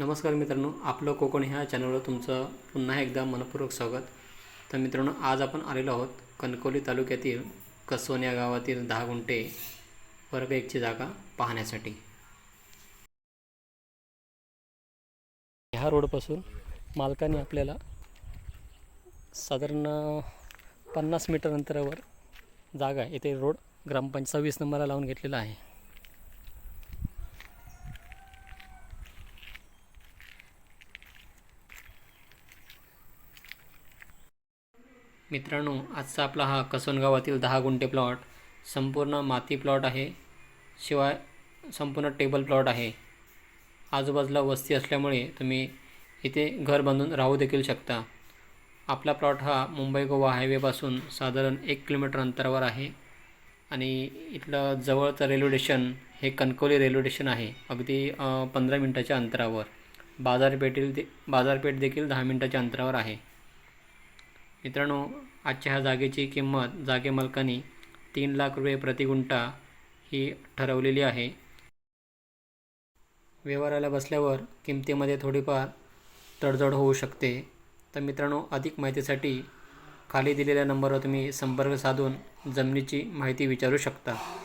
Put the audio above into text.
नमस्कार मित्रांनो आपलं कोकण ह्या चॅनलवर तुमचं पुन्हा एकदा मनपूर्वक स्वागत. तर मित्रांनो आज आपण आलेलो आहोत कणकवली तालुक्यातील कसोन या गावातील दहा गुंठे वर्ग एकची जागा पाहण्यासाठी. ह्या रोडपासून मालकाने आपल्याला साधारण पन्नास मीटर अंतरावर जागा आहे इथे रोड ग्रामपंचायत सव्वीस नंबरला लावून घेतलेला आहे. मित्रांनो आजचा आपला हा कसोन गावातील दहा गुंठे प्लॉट संपूर्ण माती प्लॉट आहे. शिवाय संपूर्ण टेबल प्लॉट आहे. आजूबाजूला वस्ती असल्यामुळे तुम्ही इथे घर बांधून राहू देखील शकता. आपला प्लॉट हा मुंबई गोवा हायवेपासून साधारण एक किलोमीटर अंतरावर आहे. आणि इथलं जवळचं रेल्वे स्टेशन हे कणकवली रेल्वे स्टेशन आहे अगदी पंधरा मिनटाच्या अंतरावर. बाजारपेठील दे बाजारपेठ देखील दहा मिनटाच्या अंतरावर आहे. मित्रांनो आजच्या ह्या जागेची किंमत जागे मालकांनी तीन लाख रुपये प्रति गुंठा ही ठरवलेली आहे. व्यवहाराला बसल्यावर किमतीमध्ये थोडीफार तडजोड होऊ शकते. तर मित्रांनो अधिक माहितीसाठी खाली दिलेल्या नंबरवर तुम्ही संपर्क साधून जमिनीची माहिती विचारू शकता.